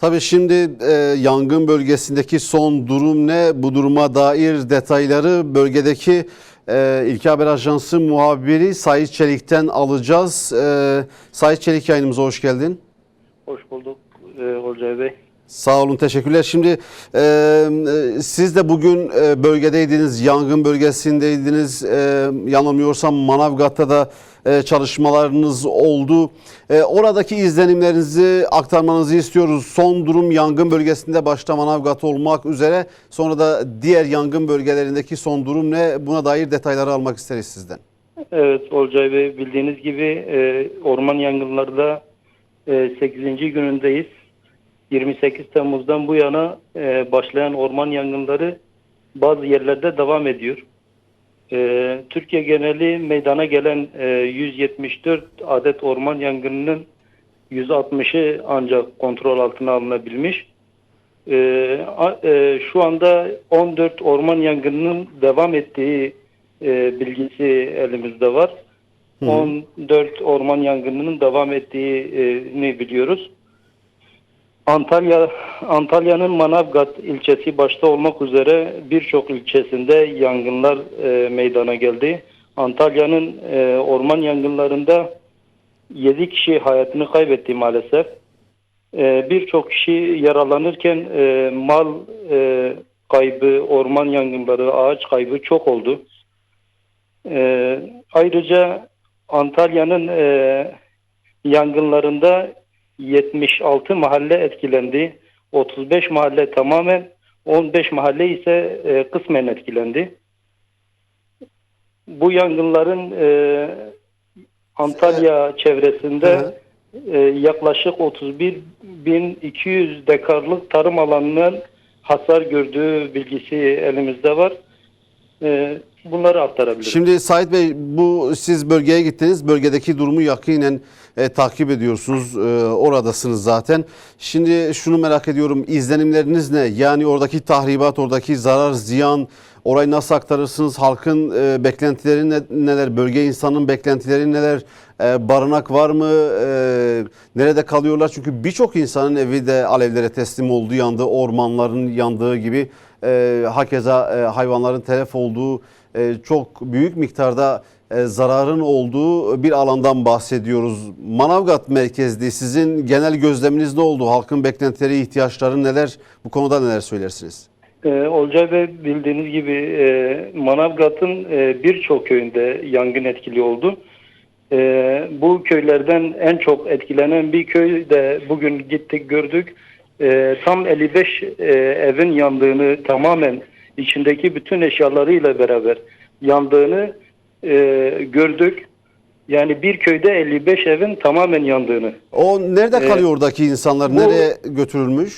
Tabii şimdi e, yangın bölgesindeki son durum ne? Bu duruma dair detayları bölgedeki e, İlki Haber Ajansı muhabiri Sait Çelik'ten alacağız. E, Sait Çelik yayınımıza hoş geldin. Hoş bulduk e, Olcay Bey. Sağ olun, teşekkürler. Şimdi e, e, siz de bugün e, bölgedeydiniz, yangın bölgesindeydiniz. E, yanılmıyorsam Manavgat'ta da e, çalışmalarınız oldu. E, oradaki izlenimlerinizi aktarmanızı istiyoruz. Son durum yangın bölgesinde başta Manavgat olmak üzere sonra da diğer yangın bölgelerindeki son durum ne? Buna dair detayları almak isteriz sizden. Evet Olcay Bey bildiğiniz gibi e, orman yangınlarda e, 8. günündeyiz. 28 Temmuz'dan bu yana e, başlayan orman yangınları bazı yerlerde devam ediyor. E, Türkiye geneli meydana gelen e, 174 adet orman yangınının 160'ı ancak kontrol altına alınabilmiş. E, e, şu anda 14 orman yangınının devam ettiği e, bilgisi elimizde var. 14 orman yangınının devam ettiğini biliyoruz. Antalya Antalya'nın Manavgat ilçesi başta olmak üzere birçok ilçesinde yangınlar e, meydana geldi. Antalya'nın e, orman yangınlarında 7 kişi hayatını kaybetti maalesef. E, birçok kişi yaralanırken e, mal e, kaybı, orman yangınları, ağaç kaybı çok oldu. E, ayrıca Antalya'nın e, yangınlarında 76 mahalle etkilendi. 35 mahalle tamamen, 15 mahalle ise e, kısmen etkilendi. Bu yangınların e, Antalya çevresinde Hı e, yaklaşık 31.200 dekarlık tarım alanının hasar gördüğü bilgisi elimizde var. E, bunları aktarabiliriz. Şimdi Sait Bey bu siz bölgeye gittiniz. Bölgedeki durumu yakinen e, takip ediyorsunuz. E, oradasınız zaten. Şimdi şunu merak ediyorum. izlenimleriniz ne? Yani oradaki tahribat, oradaki zarar, ziyan, orayı nasıl aktarırsınız? Halkın e, beklentileri ne- neler? Bölge insanın beklentileri neler? E, barınak var mı? E, nerede kalıyorlar? Çünkü birçok insanın evi de alevlere teslim oldu, yandı. Ormanların yandığı gibi. E, hakeza e, hayvanların telef olduğu e, çok büyük miktarda e, zararın olduğu bir alandan bahsediyoruz. Manavgat merkezli sizin genel gözleminiz ne oldu? Halkın beklentileri, ihtiyaçları neler? Bu konuda neler söylersiniz? Ee, Olcay Bey bildiğiniz gibi e, Manavgat'ın e, birçok köyünde yangın etkili oldu. E, bu köylerden en çok etkilenen bir köy de bugün gittik gördük. E, tam 55 e, evin yandığını tamamen içindeki bütün eşyalarıyla beraber yandığını e, gördük. Yani bir köyde 55 evin tamamen yandığını. O nerede Ee, kalıyor oradaki insanlar? bu- Nereye götürülmüş?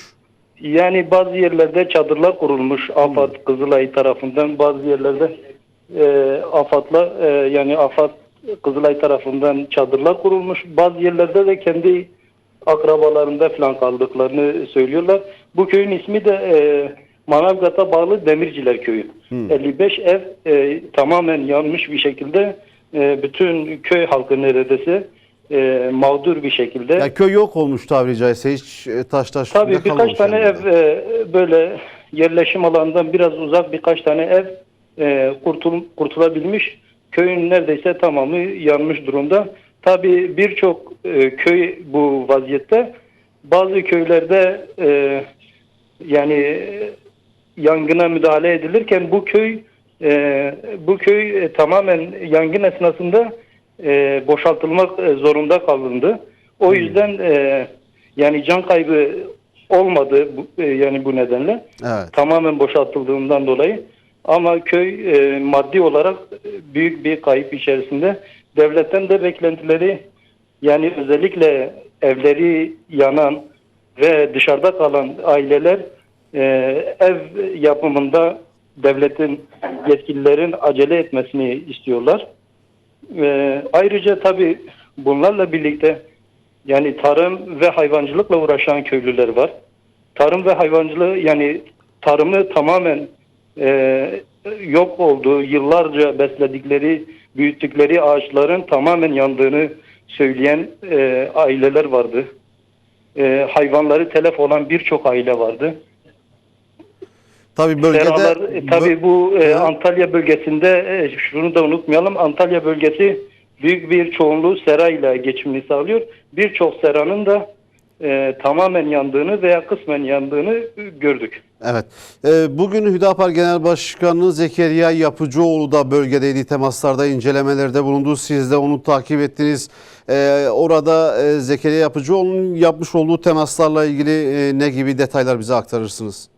Yani bazı yerlerde çadırlar kurulmuş AFAD Kızılay tarafından bazı yerlerde e, AFAD'la e, yani AFAD Kızılay tarafından çadırlar kurulmuş. Bazı yerlerde de kendi akrabalarında falan kaldıklarını söylüyorlar. Bu köyün ismi de e, Manavgat'a bağlı Demirciler Köyü. 55 ev e, tamamen yanmış bir şekilde e, bütün köy halkı neredeyse e, mağdur bir şekilde. Ya köy yok olmuş tabiri caizse hiç e, taş taş Tabii birkaç tane yani. ev e, böyle yerleşim alanından biraz uzak birkaç tane ev e, kurtul, kurtulabilmiş. Köyün neredeyse tamamı yanmış durumda. Tabii birçok e, köy bu vaziyette. Bazı köylerde e, yani yangına müdahale edilirken bu köy e, bu köy e, tamamen yangın esnasında e, boşaltılmak e, zorunda kalındı. O yüzden e, yani can kaybı olmadı bu, e, yani bu nedenle Evet. tamamen boşaltıldığından dolayı ama köy e, maddi olarak büyük bir kayıp içerisinde devletten de beklentileri yani özellikle evleri yanan ve dışarıda kalan aileler e, ev yapımında devletin yetkililerin acele etmesini istiyorlar. E, ayrıca tabii bunlarla birlikte yani tarım ve hayvancılıkla uğraşan köylüler var. Tarım ve hayvancılığı yani tarımı tamamen e, yok olduğu, yıllarca besledikleri, büyüttükleri ağaçların tamamen yandığını söyleyen e, aileler vardı. e, hayvanları telef olan birçok aile vardı. Tabii bölgede Seralar, e, tabii bu e. Antalya bölgesinde e, şunu da unutmayalım. Antalya bölgesi büyük bir çoğunluğu serayla geçimini sağlıyor. Birçok seranın da e, tamamen yandığını veya kısmen yandığını e, gördük. Evet. Ee, Bugün Hüdapar Genel Başkanı Zekeriya Yapıcıoğlu da bölgedeydi. Temaslarda, incelemelerde bulundu. Siz de onu takip ettiniz. Ee, Orada e, Zekeriya Yapıcıoğlu'nun yapmış olduğu temaslarla ilgili e, ne gibi detaylar bize aktarırsınız?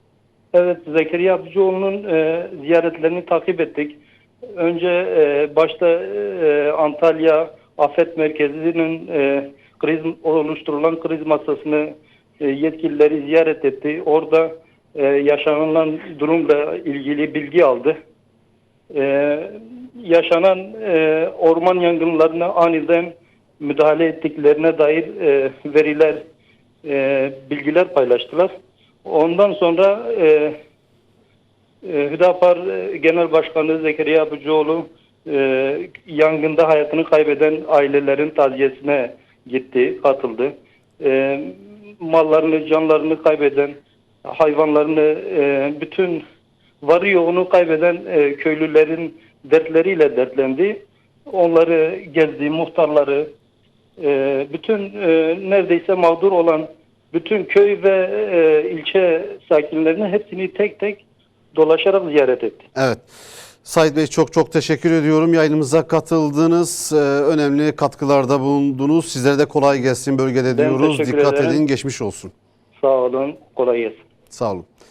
Evet, Zekeriya Abdüoğlu'nun e, ziyaretlerini takip ettik. Önce e, başta e, Antalya Afet Merkezi'nin e, kriz oluşturulan kriz masasını e, yetkilileri ziyaret etti. Orada e, yaşanılan durumla ilgili bilgi aldı. E, yaşanan e, orman yangınlarına aniden müdahale ettiklerine dair e, veriler, e, bilgiler paylaştılar. Ondan sonra e, e, Hüdapar e, Genel Başkanı Zekeriya Abıcıoğlu e, yangında hayatını kaybeden ailelerin taziyesine gitti, katıldı. E, mallarını, canlarını kaybeden, hayvanlarını, e, bütün varı yoğunu kaybeden e, köylülerin dertleriyle dertlendi. Onları gezdi, muhtarları, e, bütün e, neredeyse mağdur olan bütün köy ve e, ilçe sakinlerini hepsini tek tek dolaşarak ziyaret etti. Evet. Said Bey çok çok teşekkür ediyorum. Yayınımıza katıldınız. Ee, önemli katkılarda bulundunuz. Sizlere de kolay gelsin bölgede Ben diyoruz. Dikkat ederim. edin, geçmiş olsun. Sağ olun, kolay gelsin. Sağ olun.